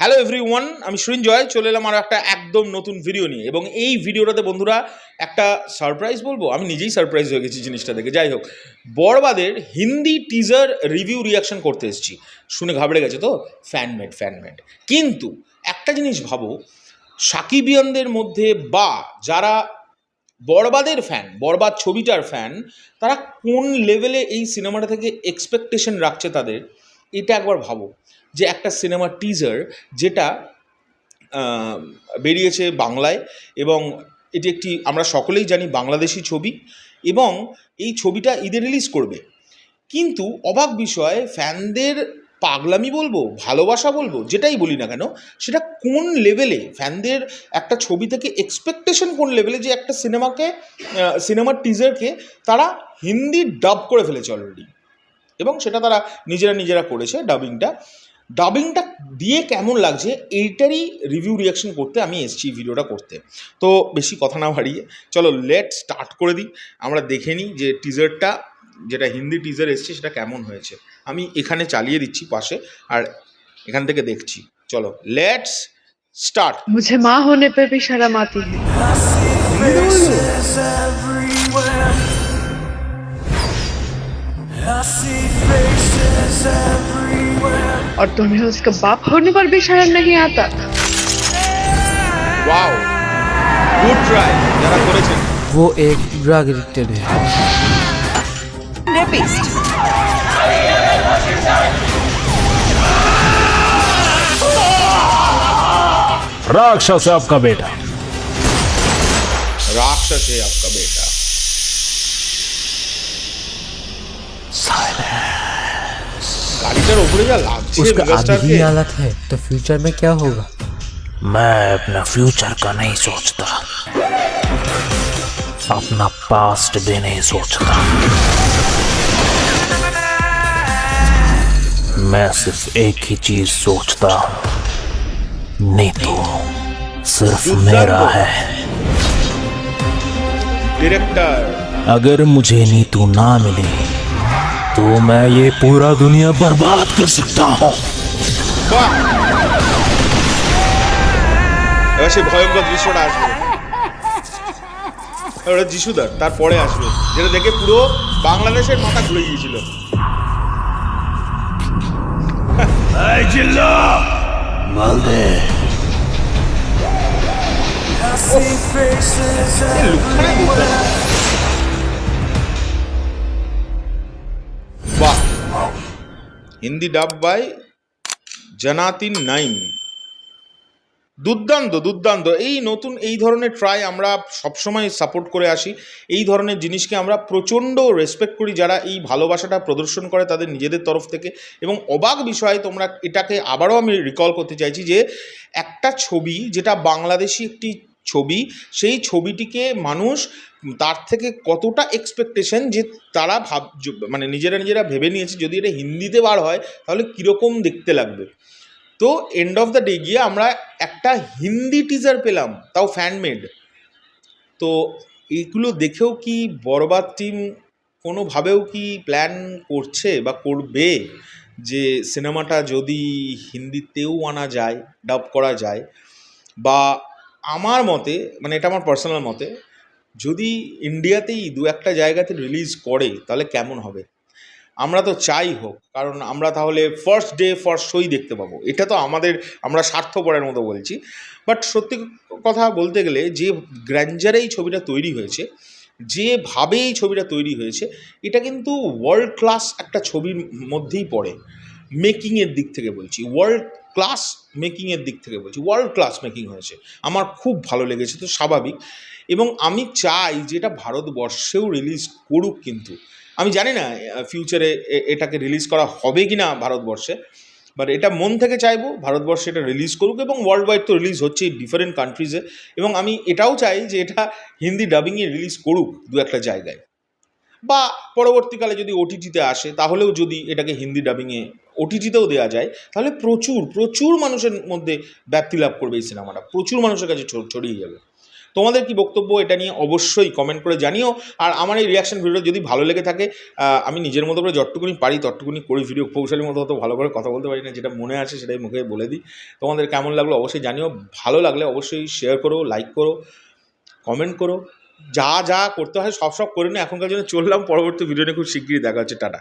Hello everyone আমি সৃঞ্জয় চলে এলাম আর একটা একদম নতুন ভিডিও নিয়ে। এবং এই ভিডিওটাতে বন্ধুরা একটা সারপ্রাইজ বলব? আমি নিজেই সারপ্রাইজ হয়ে গেছি জিনিসটা দেখে। যাই হোক বরবাদের হিন্দি টিজার রিভিউ রিয়াকশন করতে এসেছি। শুনে ঘাবড়ে গেছে তো? ফ্যানমেড ফ্যানমেড কিন্তু একটা জিনিস ভাবো, সাকিবিয়ানদের মধ্যে বা যারা বরবাদের ফ্যান বরবাদ ছবিটার ফ্যান তারা কোন লেভেলে এই সিনেমাটা থেকে এক্সপেকটেশন রাখছে তাদের? এটা একবার ভাবো যে একটা সিনেমার টিজার যেটা বেরিয়েছে বাংলায় এবং এটি একটি, আমরা সকলেই জানি বাংলাদেশি ছবি এবং এই ছবিটা ঈদে রিলিজ করবে। কিন্তু অবাক বিষয়, ফ্যানদের পাগলামি বলব, ভালোবাসা বলব, যেটাই বলি না কেন, সেটা কোন লেভেলে ফ্যানদের একটা ছবি থেকে এক্সপেকটেশন কোন লেভেলে যে একটা সিনেমাকে সিনেমার টিজারকে তারা হিন্দি ডাব করে ফেলেছে অলরেডি এবং সেটা তারা নিজেরা নিজেরা করেছে ডাবিংটা ডাবিংটা দিয়ে কেমন লাগছে এইটারই রিভিউ রিয়াকশন করতে আমি এসছি ভিডিওটা করতে। তো বেশি কথা না হারিয়ে চলো লেট স্টার্ট করে দিই। আমরা দেখে নিই যে টিজারটা যেটা হিন্দি টিজার এসছে সেটা কেমন হয়েছে। আমি এখানে চালিয়ে দিচ্ছি পাশে আর এখান থেকে দেখছি। চলো লেটস স্টার্ট মুঝে মা হোনে পে ভি শরম আতি হ্যায় और तुम्हें उसका बाप होने पर भी शर्म नहीं आता ওয়াও গুড ট্রাই যারা করেছেন वो एक ड्रग एडिक्टेड है राक्षस है आपका बेटा राक्षस है आपका बेटा গাড়িটার উপরে যা লাগছে उसका মেগাস্টারকে अभी ही हालत है तो फ्यूचर में क्या होगा मैं अपना फ्यूचर का नहीं सोचता अपना पास्ट भी नहीं सोचता मैं सिर्फ एक ही चीज सोचता हूँ नीतू सिर्फ मेरा है ডিরেক্টর अगर मुझे नीतू ना मिली तो मैं ये पूरा दुनिया बर्बाद कर सकता हूँ বাহ এবার সেই ভয়ঙ্কর দৃশ্যটা আসবে ওটা যিশুদার তারপরে আসবে যেটা দেখে পুরো বাংলাদেশের মাথা ঘুরে গিয়েছিল I see হিন্দি ডাব বাই জানাতিন নাইম। দুর্দান্ত দুর্দান্ত। এই নতুন, এই ধরনের ট্রাই আমরা সবসময় সাপোর্ট করে আসি। এই ধরনের জিনিসকে আমরা প্রচণ্ড রেসপেক্ট করি যারা এই ভালোবাসাটা প্রদর্শন করে তাদের নিজেদের তরফ থেকে। এবং অবাক বিষয়ে, তোমরা এটাকে আবারও আমি রিকল করতে চাইছি যে একটা ছবি যেটা বাংলাদেশি একটি ছবি, সেই ছবিটিকে মানুষ তার থেকে কতটা এক্সপেকটেশন যে তারা ভাব মানে নিজেরা নিজেরা ভেবে নিয়েছে, যদি এটা হিন্দিতে বার হয়, তাহলে কীরকম দেখতে লাগবে? তো এন্ড অফ দ্য ডে গিয়ে আমরা একটা হিন্দি টিজার পেলাম, তাও ফ্যানমেড তো এইগুলো দেখেও কি বরবাদ টিম কোনোভাবেও কি প্ল্যান করছে বা করবে যে সিনেমাটা যদি হিন্দিতেও আনা যায় ডাব করা যায়? বা আমার মতে মানে এটা আমার পার্সোনাল মতে, যদি ইন্ডিয়াতেই দু একটা জায়গাতে রিলিজ করে, তাহলে কেমন হবে? আমরা তো চাই হোক, কারণ আমরা তাহলে ফার্স্ট ডে ফার্স্ট শোই দেখতে পাবো। এটা তো আমাদের, আমরা স্বার্থপরের মতো বলছি। বাট সত্যি কথা বলতে গেলে, যে গ্র্যান্ডারে এই ছবিটা তৈরি হয়েছে যেভাবে এই ছবিটা তৈরি হয়েছে, এটা কিন্তু ওয়ার্ল্ড ক্লাস একটা ছবির মধ্যেই পড়ে। মেকিংয়ের দিক থেকে বলছি। ওয়ার্ল্ড ক্লাস মেকিংয়ের দিক থেকে বলছি ওয়ার্ল্ড ক্লাস মেকিং হয়েছে। আমার খুব ভালো লেগেছে, তো স্বাভাবিক। এবং আমি চাই যে এটা ভারতবর্ষেও রিলিজ করুক কিন্তু। আমি জানি না ফিউচারে এটাকে রিলিজ করা হবে কি না ভারতবর্ষে বাট এটা মন থেকে চাইব ভারতবর্ষে এটা রিলিজ করুক এবং ওয়ার্ল্ড ওয়াইড তো রিলিজ হচ্ছে ডিফারেন্ট কান্ট্রিজে এবং আমি এটাও চাই যে এটা হিন্দি ডাবিংয়ে রিলিজ করুক দু একটা জায়গায়। বা পরবর্তীকালে যদি ওটিটিতে আসে, তাহলেও যদি এটাকে হিন্দি ডাবিংয়ে ওটিটিতেও দেওয়া যায়, তাহলে প্রচুর প্রচুর মানুষের মধ্যে ব্যাপ্তি লাভ করবে এই সিনেমাটা। প্রচুর মানুষের কাছে ছড়িয়ে যাবে। তোমাদের কি বক্তব্য? এটা নিয়ে অবশ্যই কমেন্ট করে জানিও। আর আমার এই রিয়াকশন ভিডিও যদি ভালো লেগে থাকে আমি নিজের মতো করে যতটুকুনি পারি, ততটুকুনি করি। ভিডিও কৌশলের মতো অত ভালো করে কথা বলতে পারি না, যেটা মনে আছে সেটাই মুখে বলে দিই। তোমাদের কেমন লাগল অবশ্যই জানিও। ভালো লাগলে অবশ্যই শেয়ার করো লাইক করো কমেন্ট করো। যা যা করতে হয় সব সব করে নিয়ে এখনকার জন্য চললাম। পরবর্তী ভিডিও নিয়ে খুব শিগগিরই দেখা হচ্ছে। টাটা।